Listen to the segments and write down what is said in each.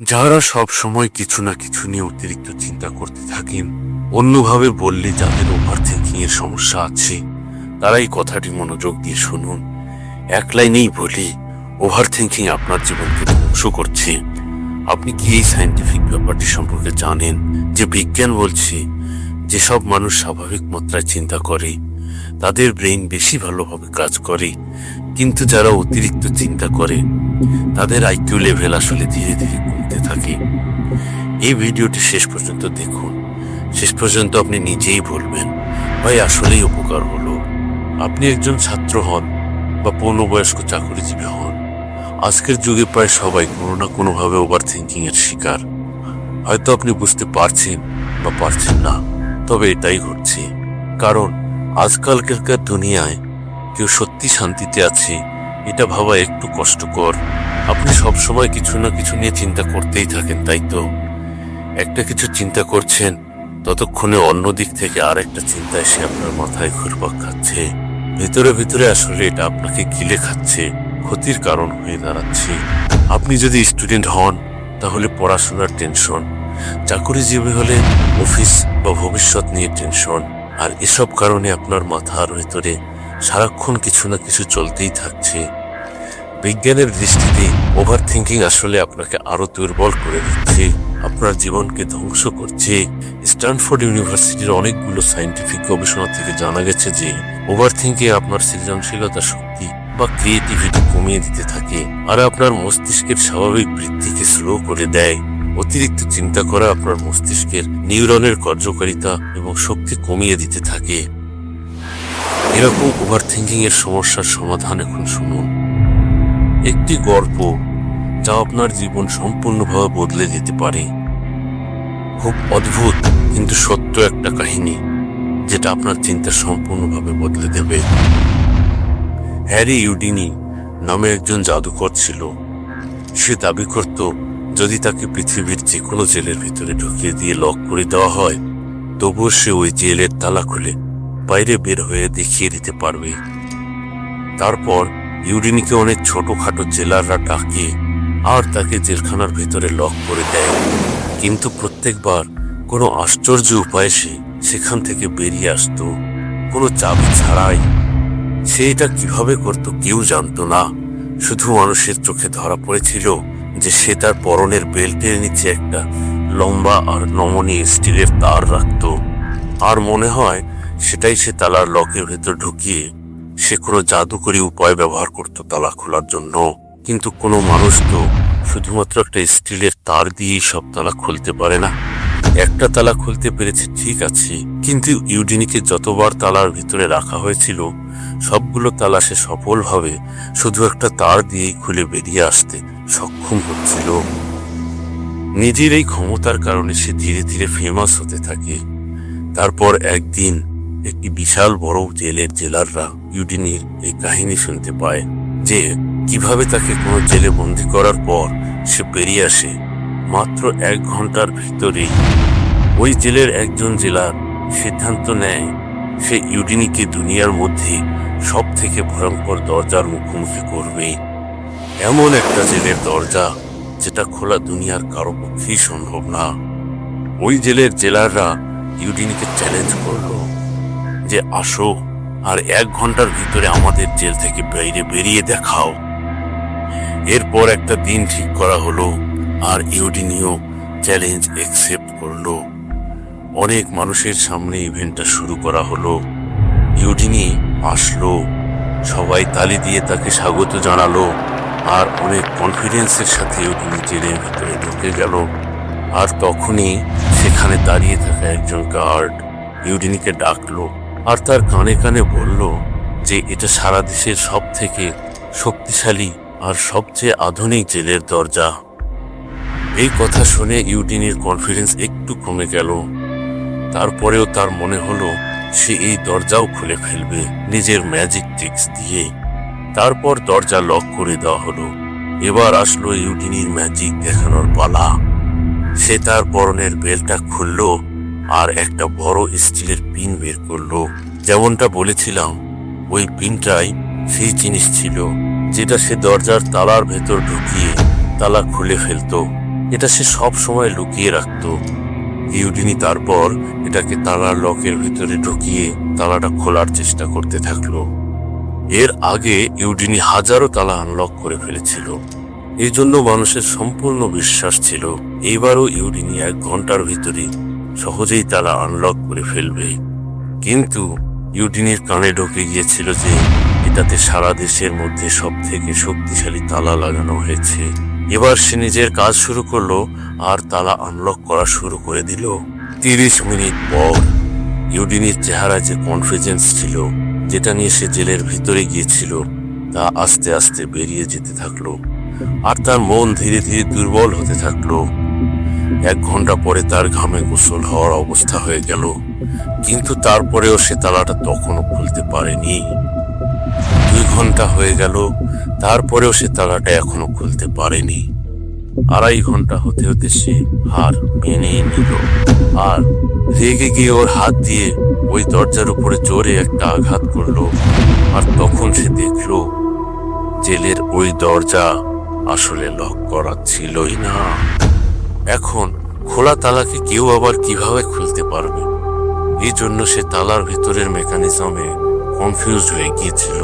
যারা সব সময় কিছু না কিছু নিয়ে অতিরিক্ত চিন্তা করতে থাকেন, অন্যভাবে বললে যাদের ওভার থিঙ্কিং এর সমস্যা আছে, তারা এই কথাটি মনোযোগ দিয়ে শুনুন। এক লাইনেই বলি, ওভার থিঙ্কিং আপনার জীবনকে ধ্বংস করছে। আপনি কি এই সায়েন্টিফিক ব্যাপারটি সম্পর্কে জানেন? যে বিজ্ঞান বলছে যেসব মানুষ স্বাভাবিক মাত্রায় চিন্তা করে, তাদের ব্রেইন বেশি ভালোভাবে কাজ করে, কিন্তু যারা অতিরিক্ত চিন্তা করে, তাদের আইকিউ লেভেল আসলে ধীরে ধীরে কমতে থাকে। এই ভিডিওটি শেষ পর্যন্ত দেখুন। শেষ পর্যন্ত আপনি নিজেই বলবেন, ভাই, আসলেই উপকার হলো। আপনি একজন ছাত্র হন বা পূর্ণবয়স্ক চাকরিজীবী হন। আজকের যুগে প্রায় সবাই কোনো না কোনোভাবে ওভার থিঙ্কিং এর শিকার। হয়তো আপনি বুঝতে পারছেন বা পারছেন না, তবে এটাই ঘটছে। কারণ আজকালকার দুনিয়ায় কেউ সত্যি শান্তিতে আছে, এটা ভাবা একটু কষ্টকর। আপনি সব সময় কিছু না কিছু নিয়ে চিন্তা করতেই থাকেন, তাই তো? একটা কিছু চিন্তা করছেন, ততক্ষণে অন্য দিক থেকে আর একটা চিন্তা এসে আপনার মাথায় ঘুরপাক খাচ্ছে। ভেতরে ভেতরে আসলে এটা আপনাকে গিলে খাচ্ছে, ক্ষতির কারণ হয়ে দাঁড়াচ্ছে। আপনি যদি স্টুডেন্ট হন, তাহলে পড়াশোনার টেনশন, চাকরিজীবী হলে অফিস বা ভবিষ্যৎ নিয়ে টেনশন, আর এসব কারণে আপনার মাথার ভেতরে সারাক্ষণ কিছু না কিছু চলতেই থাকছে। বিজ্ঞানের দৃষ্টিতে ওভার থিঙ্কিং আসলে আপনাকে আরও দুর্বল করে দিচ্ছে। আপনার জীবনকে ধ্বংস করছে। স্ট্যানফোর্ড ইউনিভার্সিটির অনেকগুলো সাইন্টিফিক গবেষণা থেকে জানা গেছে যে ওভার থিঙ্কিং আপনার সৃজনশীলতা শক্তি বা ক্রিয়েটিভিটি কমিয়ে দিতে থাকে আর আপনার মস্তিষ্কের স্বাভাবিক বৃদ্ধিকে স্লো করে দেয়। অতিরিক্ত চিন্তা করা আপনার মস্তিষ্কের নিউরনের কার্যকারিতা এবং শক্তি কমিয়ে দিতে থাকে। এরকম ওভার থিঙ্কিং এর সমস্যার সমাধান এখন শুনুন। একটি গল্প যা আপনার জীবন সম্পূর্ণভাবে বদলে দিতে পারে। খুব অদ্ভুত, কিন্তু সত্য একটা কাহিনী, যেটা আপনার চিন্তা সম্পূর্ণভাবে বদলে দেবে। হ্যারি ইউডিনি নামে একজন জাদুকর ছিল। সে দাবি করত, যদি তাকে পৃথিবীর যে কোনো জেলের ভিতরে ঢুকিয়ে দিয়ে লক করে দেওয়া হয়, তবুও সে ওই জেলের তালা খুলে বাইরে বের হয়ে দেখিয়ে দিতে পারবে। তারপর ইউডিনিকে অনেক ছোটখাটো জেলাররা ডাকে আর তাকে জেলখানার ভেতরে লক করে দেয়। কিন্তু প্রত্যেকবার কোনো আশ্চর্য উপায়ে সে সেখান থেকে বেরিয়ে আসতো। কোনো চাবি ছাড়াই। সে এটা কীভাবে করত কেউ জানতো না। শুধু মানুষের চোখে ধরা পড়েছিল যে সে তার পরনের বেল্টের নিচে একটা লম্বা আর নমনীয় স্টিলের তার রাখতো। আর মনে হয় সেটাই সে তালার লকের ভেতর ঢুকিয়ে সে কোনো জাদুকরী উপায় ব্যবহার করত তালা খোলার জন্য। কিন্তু কোনো মানুষ তো শুধুমাত্র একটা স্টিলের তার দিয়েই সব তালা খুলতে পারে না। একটা তালা খুলতে পেরেছে ঠিক আছে, কিন্তু ইউডিনিকে যতবার তালার ভিতরে রাখা হয়েছিল, সবগুলো তালা সে সফলভাবে শুধু একটা তার দিয়েই খুলে বেরিয়ে আসতে সক্ষম হচ্ছিল। নিজের এই ক্ষমতার কারণে সে ধীরে ধীরে ফেমাস হতে থাকে। তারপর একদিন একটি বিশাল বড় জেলের জেলাররা ইউডিনির এই কাহিনী শুনতে পায় যে কীভাবে তাকে কোনো জেলে বন্দি করার পর সে বেরিয়ে আসে মাত্র এক ঘণ্টার ভিতরেই। ওই জেলের একজন জেলার সিদ্ধান্ত নেয় সে ইউডিনিকে দুনিয়ার মধ্যে সব থেকে ভয়ঙ্কর দরজার মুখোমুখি করবে। এমন একটা জেলের দরজা যেটা খোলা দুনিয়ার কারও পক্ষেই সম্ভব না। ওই জেলের জেলাররা ইউডিনিকে চ্যালেঞ্জ করল। যে আসো আর এক ঘণ্টার ভিতরে আমাদের জেল থেকে বাইরে বেরিয়ে দেখাও। এরপর একটা দিন ঠিক করা হলো আর ইউডিনিও চ্যালেঞ্জ একসেপ্ট করল। অনেক মানুষের সামনে ইভেন্টটা শুরু করা হলো। ইউডিনি আসলো, সবাই তালি দিয়ে তাকে স্বাগত জানালো আর অনেক কনফিডেন্সের সাথে ইউডিনি জেলের ভিতরে ঢুকে গেল। আর তখনই সেখানে দাঁড়িয়ে থাকা একজন গার্ড ইউডিনিকে ডাকলো। আর তার কানে কানে বলল যে এটা সারা দেশের সব থেকে শক্তিশালী আর সবচেয়ে আধুনিক জেলের দরজা। এই কথা শুনে ইউডিনির কনফিডেন্স একটু কমে গেল। তারপরেও তার মনে হলো সে এই দরজাও খুলে ফেলবে নিজের ম্যাজিক ট্রিক্স দিয়ে। তারপর দরজা লক করে দেওয়া হলো। এবার আসলো ইউডিনির ম্যাজিক দেখানোর পালা। সে তার পরনের বেলটা খুললো আর একটা বড় স্টিলের পিন বের করল। যেমনটা বলেছিলাম, ওই পিনটাই সেই জিনিস ছিল, যেটা সে দরজার তালার ভেতর ঢুকিয়ে তালা খুলে ফেলতো। এটা সে সব সময় লুকিয়ে রাখত। ইউডিনি তারপর এটাকে তালার লকের ভেতরে ঢুকিয়ে তালাটা খোলার চেষ্টা করতে থাকল। এর আগে ইউডিনি হাজারো তালা আনলক করে ফেলেছিল। এই জন্য মানুষের সম্পূর্ণ বিশ্বাস ছিল এবারও ইউডিনি এক ঘণ্টার ভিতরে সহজেই তালা আনলক করে ফেলবে। কিন্তু ইউডিনির কানে ঢুকে গিয়েছিল যে এটাতে সারা দেশের মধ্যে সব থেকে শক্তিশালী তালা লাগানো হয়েছে। এবার সে নিজের কাজ শুরু করল আর তালা আনলক করা শুরু করে দিল। তিরিশ মিনিট পর ইউডিনের চেহারা যে কনফিডেন্স ছিল, যেটা নিয়ে সে জেলের ভিতরে গিয়েছিল, তা আস্তে আস্তে বেরিয়ে যেতে থাকল। আর তার মন ধীরে ধীরে দুর্বল হতে থাকল। এক ঘণ্টা পরে তার ঘামে গোসল হওয়ার অবস্থা হয়ে গেল। কিন্তু তারপরেও সে তালাটা তখনও খুলতে পারেনি। দুই ঘণ্টা হয়ে গেল, তারপরেও সে তালাটা এখনও খুলতে পারেনি। আড়াই ঘণ্টা হতে হতে সে হার মেনে নিল আর রেগে গিয়ে ওর হাত দিয়ে ওই দরজার উপরে জোরে একটা আঘাত করল আর তখন সে দেখল, জেলের ওই দরজা আসলে লক করা ছিলই না। এখন খোলা তালাকে কেউ আবার কীভাবে খুলতে পারবে? এই জন্য সে তালার ভিতরের মেকানিজমে কনফিউজ হয়ে গিয়েছিল।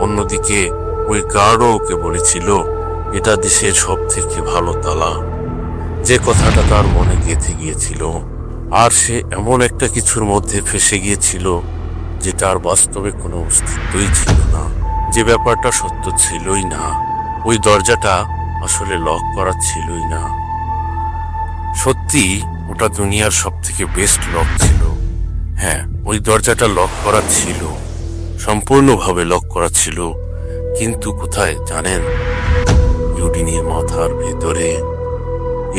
অন্যদিকে ওই গার্ডও ওকে বলেছিল, এটা দেশের সব থেকে ভালো তালা। যে কথাটা তার মনে গেঁথে গিয়েছিল, আর সে এমন একটা কিছুর মধ্যে ফেসে গিয়েছিল যেটার বাস্তবে কোনো অস্তিত্বই ছিল না। যে ব্যাপারটা সত্য ছিলই না, ওই দরজাটা আসলে লক করা ছিলই না। সত্যি, ওটা দুনিয়ার সব থেকে বেস্ট লক ছিল। হ্যাঁ ওই দরজাটা লক করা ছিল। সম্পূর্ণভাবে লক করা ছিল। কিন্তু কোথায় জানেন? ইউডিনির মাথার ভেতরে।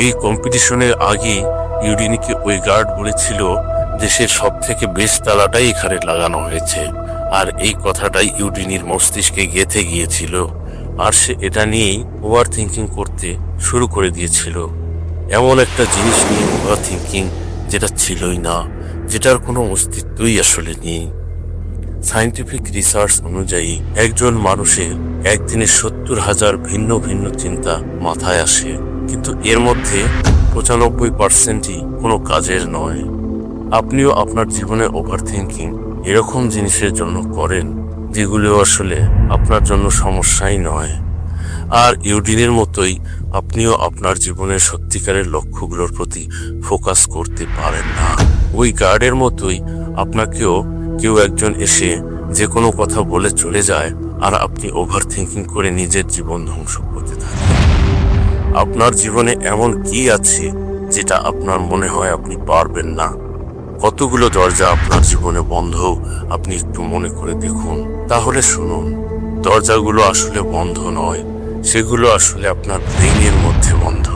এই কম্পিটিশনের আগে ইউডিনিকে ওই গার্ড বলেছিল দেশের সব থেকে বেস্ট তালাটাই এখানে লাগানো হয়েছে। আর এই কথাটাই ইউডিনির মস্তিষ্কে গেঁথে গিয়েছিল। আর সে এটা নিয়েই ওভার থিঙ্কিং করতে শুরু করে দিয়েছিল। এমন একটা জিনিস নিয়ে ওভার থিঙ্কিং যেটা ছিলই না, যেটার কোনো অস্তিত্বই আসলে নেই। সায়েন্টিফিক রিসার্চ অনুযায়ী একজন মানুষের একদিনে সত্তর হাজার ভিন্ন ভিন্ন চিন্তা মাথায় আসে। কিন্তু এর মধ্যে পঁচানব্বই পার্সেন্টই কোনো কাজের নয়। আপনিও আপনার জীবনে ওভার থিঙ্কিং এরকম জিনিসের জন্য করেন, যেগুলো আসলে আপনার জন্য সমস্যাই নয়। আর ইউডিনের মতোই আপনিও আপনার জীবনের সত্যিকারের লক্ষ্যগুলোর প্রতি ফোকাস করতে পারেন না। ওই গার্ডের মতোই আপনাকেও কেউ একজন এসে যে কোনো কথা বলে চলে যায় আর আপনি ওভার থিঙ্কিং করে নিজের জীবন ধ্বংস করতে থাকেন। আপনার জীবনে এমন কি আছে যেটা আপনার মনে হয় আপনি পারবেন না? কতগুলো দরজা আপনার জীবনে বন্ধ? আপনি একটু মনে করে দেখুন। তাহলে শুনুন, দরজাগুলো আসলে বন্ধ নয় সেগুলো আসলে আপনার ব্রেইনের মধ্যে বন্ধ।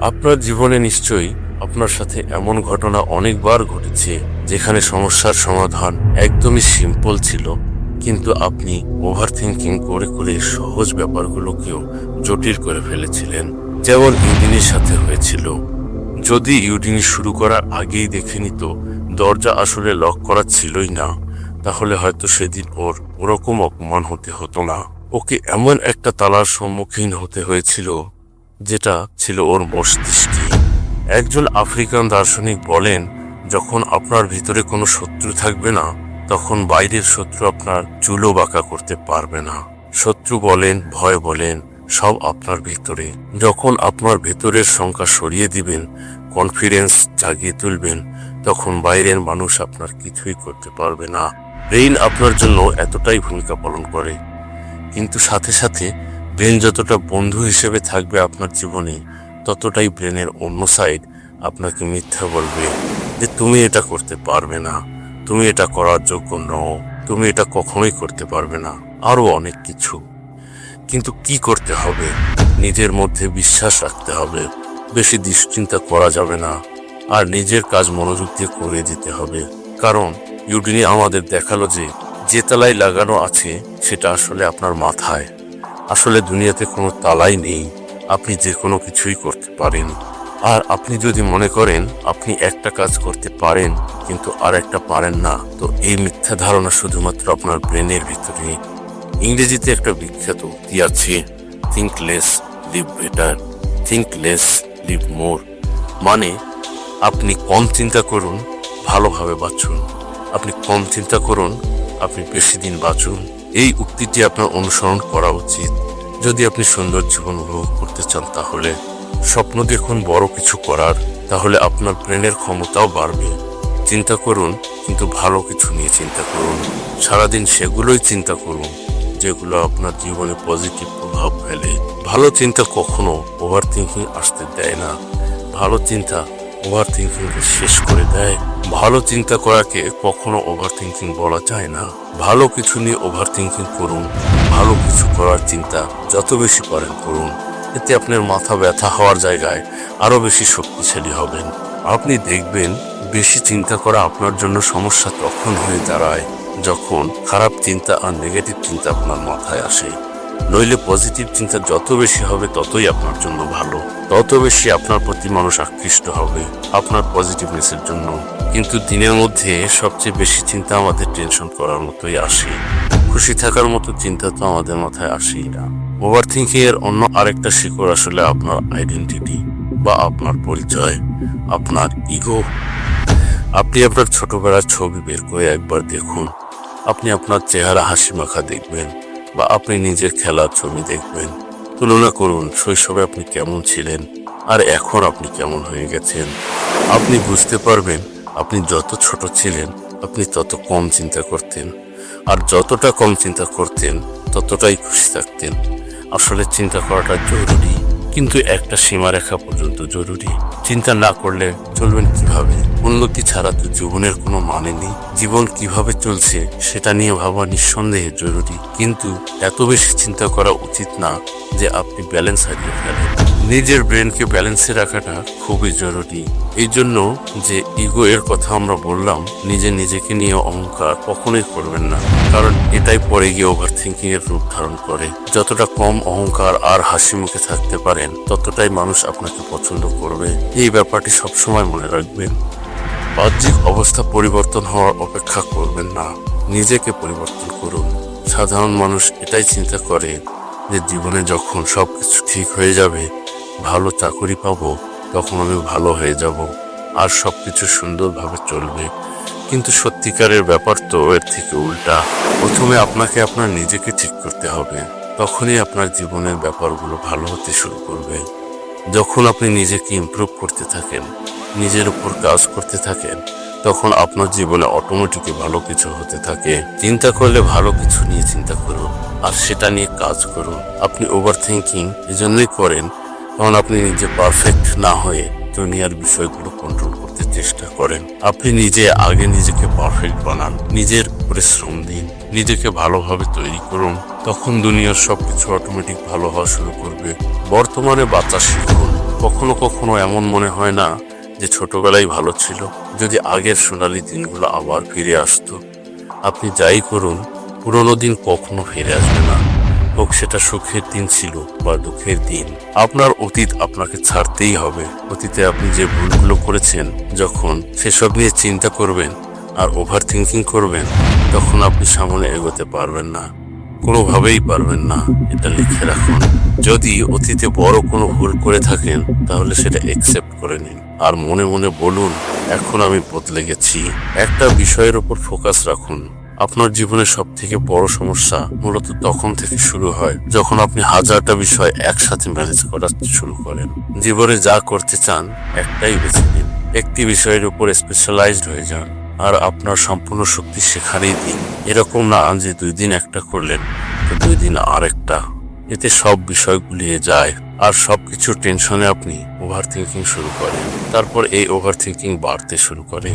আপনার জীবনে নিশ্চয়ই আপনার সাথে এমন ঘটনা অনেকবার ঘটেছে, যেখানে সমস্যার সমাধান একদমই সিম্পল ছিল, কিন্তু আপনি ওভার থিঙ্কিং করে করে সহজ ব্যাপারগুলোকেও জটিল করে ফেলেছিলেন। যেমন ইউডিনের সাথে হয়েছিল। যদি ইউডিনি শুরু করার আগেই দেখে নিত, দরজা আসলে লক করা ছিলই না, তাহলে হয়তো সেদিন ওর ওরকম অপমান হতে হতো না। ওকে এমন একটা তালার সম্মুখীন হতে হয়েছিল, যেটা ছিল ওর মস্তিষ্কে। একজন আফ্রিকান দার্শনিক বলেন, যখন আপনার ভিতরে কোনো শত্রু থাকবে না, তখন বাইরের শত্রু আপনার চুলো বাঁকা করতে পারবে না। শত্রু বলেন, ভয় বলেন, সব আপনার ভিতরে। যখন আপনার ভেতরের সংখ্যা সরিয়ে দিবেন কনফিডেন্স জাগিয়ে তুলবেন, তখন বাইরের মানুষ আপনার কিছুই করতে পারবে না। ব্রেইন আপনার জন্য এতটাই ভূমিকা পালন করে। কিন্তু সাথে সাথে ব্রেন যতটা বন্ধু হিসেবে থাকবে আপনার জীবনে, ততটাই ব্রেনের অন্য সাইড আপনাকে মিথ্যা বলবে যে তুমি এটা করতে পারবে না, তুমি এটা করার যোগ্য নও, তুমি এটা কখনোই করতে পারবে না আরও অনেক কিছু। কিন্তু কি করতে হবে? নিজের মধ্যে বিশ্বাস রাখতে হবে, বেশি দুশ্চিন্তা করা যাবে না, আর নিজের কাজ মনোযোগ দিয়ে করে দিতে হবে। কারণ ইউডিনি আমাদের দেখাল যে যে তালাই লাগানো আছে, সেটা আসলে আপনার মাথায়। আসলে দুনিয়াতে কোনো তালাই নেই, আপনি যে কোনো কিছুই করতে পারেন। আর আপনি যদি মনে করেন, আপনি একটা কাজ করতে পারেন, কিন্তু আর একটা পারেন না, তো এই মিথ্যা ধারণা শুধুমাত্র আপনার ব্রেনের ভিতরে। ইংরেজিতে একটা বিখ্যাত উক্তি আছে think less live better think less live more মানে আপনি কম চিন্তা করুন, ভালোভাবে বাঁচুন। আপনি কম চিন্তা করুন আপনি বেশি দিন বাঁচুন। এই উক্তিটি আপনার অনুসরণ করা উচিত। যদি আপনি সুন্দর জীবন উপভোগ করতে চান, তাহলে স্বপ্ন দেখুন, বড় কিছু করার, তাহলে আপনার ব্রেনের ক্ষমতাও বাড়বে। চিন্তা করুন, কিন্তু ভালো কিছু নিয়ে চিন্তা করুন। সারাদিন সেগুলোই চিন্তা করুন, যেগুলো আপনার জীবনে পজিটিভ প্রভাব ফেলে। ভালো চিন্তা কখনো ওভার থিঙ্কিং আসতে দেয় না। ভালো চিন্তা ওভার থিঙ্কিংকে শেষ করে দেয়। ভালো চিন্তা করাকে কখনো ওভার থিঙ্কিং বলা যায় না। ভালো কিছু নিয়ে ওভার থিঙ্কিং করুন। ভালো কিছু করার চিন্তা যত বেশি পারেন করুন। এতে আপনার মাথা ব্যথা হওয়ার জায়গায় আরও বেশি শক্তিশালী হবেন। আপনি দেখবেন বেশি চিন্তা করা আপনার জন্য সমস্যা তখন হয়ে দাঁড়ায় যখন খারাপ চিন্তা আর নেগেটিভ চিন্তা আপনার মাথায় আসে। নইলে পজিটিভ চিন্তা যত বেশি হবে ততই আপনার জন্য ভালো। তত বেশি আপনার প্রতি মানুষ আকৃষ্ট হবে। আপনার পজিটিভনেসের জন্য। কিন্তু দিনের মধ্যে সবচেয়ে বেশি চিন্তা আমাদের টেনশন করার মতোই আসে। খুশি থাকার মতো চিন্তা তো আমাদের মাথায় আসেই না। ওভার থিঙ্কিং এর অন্য আরেকটা শিকড় আসলে আপনার আইডেন্টিটি বা আপনার পরিচয়, আপনার ইগো আপনি আপনার ছোটবেলার ছবি বের করে একবার দেখুন। আপনি আপনার চেহারা হাসি মাখা দেখবেন বা আপনি নিজের খেলার ছবি দেখবেন। তুলনা করুন, শৈশবে আপনি কেমন ছিলেন আর এখন আপনি কেমন হয়ে গেছেন। আপনি বুঝতে পারবেন আপনি যত ছোট ছিলেন, আপনি তত কম চিন্তা করতেন। আর যতটা কম চিন্তা করতেন, ততটাই খুশি থাকতেন। আসলে চিন্তা করাটা জরুরি, কিন্তু একটা সীমারেখা পর্যন্ত জরুরি। চিন্তা না করলে চলবেন কীভাবে? উন্নতি ছাড়া তো জীবনের কোনো মানে নেই। জীবন কীভাবে চলছে, সেটা নিয়ে ভাবা নিঃসন্দেহে জরুরি। কিন্তু এত বেশি চিন্তা করা উচিত না যে আপনি ব্যালেন্স হারিয়ে ফেলেন। নিজের ব্রেনকে ব্যালেন্সে রাখাটা খুবই জরুরি। এই জন্য যে ইগো এর কথা আমরা বললাম, নিজে নিজেকে নিয়ে অহংকার কখনোই করবেন না। কারণ এটাই পরে গিয়ে ওভার থিঙ্কিং এর রূপ ধারণ করে। যতটা কম অহংকার আর হাসি মুখে থাকতে পারেন, ততটাই মানুষ আপনাকে পছন্দ করবে। এই ব্যাপারটি সবসময় মনে রাখবেন। বাহ্যিক অবস্থা পরিবর্তন হওয়ার অপেক্ষা করবেন না। নিজেকে পরিবর্তন করুন। সাধারণ মানুষ এটাই চিন্তা করে যে জীবনে যখন সবকিছু ঠিক হয়ে যাবে ভালো চাকরি পাবো, তখন আমি ভালো হয়ে যাব। আর সব কিছু সুন্দরভাবে চলবে। কিন্তু সত্যিকারের ব্যাপার তো এর থেকে উল্টা। প্রথমে আপনাকে আপনার নিজেকে ঠিক করতে হবে। তখনই আপনার জীবনের ব্যাপারগুলো ভালো হতে শুরু করবে। যখন আপনি নিজেকে ইমপ্রুভ করতে থাকেন, নিজের উপর কাজ করতে থাকেন, তখন আপনার জীবনে অটোমেটিকই ভালো কিছু হতে থাকে। চিন্তা করলে ভালো কিছু নিয়ে চিন্তা করুন। আর সেটা নিয়ে কাজ করুন। আপনি ওভার থিঙ্কিং এজন্যই করেন কারণ আপনি নিজে পারফেক্ট না হয়ে দুনিয়ার বিষয়গুলো কন্ট্রোল করতে চেষ্টা করেন। আপনি নিজে আগে নিজেকে পারফেক্ট বানান, নিজের পরিশ্রম দিন, নিজেকে ভালোভাবে তৈরি করুন। তখন দুনিয়ার সবকিছু অটোমেটিক ভালো হওয়া শুরু করবে। বর্তমানে বাচ্চা শিখুন। কখনো কখনো এমন মনে হয় না যে ছোটবেলায় ভালো ছিল, যদি আগের সোনালি দিনগুলো আবার ফিরে আসতো। আপনি যাই করুন, পুরোনো দিন কখনো ফিরে আসবে না। হোক সেটা সুখের দিন ছিল বা দুঃখের দিন। আপনার অতীত আপনাকে ছাড়তেই হবে। অতীতে আপনি যে ভুলগুলো করেছেন, যখন সেসব নিয়ে চিন্তা করবেন আর ওভার থিঙ্কিং করবেন, তখন আপনি সামনে এগোতে পারবেন না। কোনোভাবেই পারবেন না, এটা লিখে রাখুন। যদি অতীতে বড় কোনো ভুল করে থাকেন, তাহলে সেটা অ্যাকসেপ্ট করে নিন। আর মনে মনে বলুন, এখন আমি বদলে গেছি। একটা বিষয়ের উপর ফোকাস রাখুন। আপনার জীবনের সব থেকে বড় সমস্যা মূলত তখন থেকে শুরু হয় যখন আপনি হাজারটা বিষয় একসাথে ম্যানেজ করা শুরু করেন। জীবনে যা করতে চান, একটাই বেছে নিন। একটি বিষয়ের উপর স্পেশালাইজড হয়ে যান আর আপনার সম্পূর্ণ শক্তি সেখানেই দিন। এরকম না যে দুই দিন একটা করলেন, তো দুই দিন আরেকটা এতে সব বিষয় গুলিয়ে যায় আর সবকিছু টেনশনে আপনি ওভার থিঙ্কিং শুরু করেন। তারপর এই ওভার থিঙ্কিং বাড়তে শুরু করে।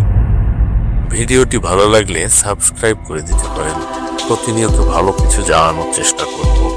ভিডিওটি ভালো লাগলে সাবস্ক্রাইব করে দিতে পারেন। প্রতিনিয়ত ভালো কিছু জানানোর চেষ্টা করব।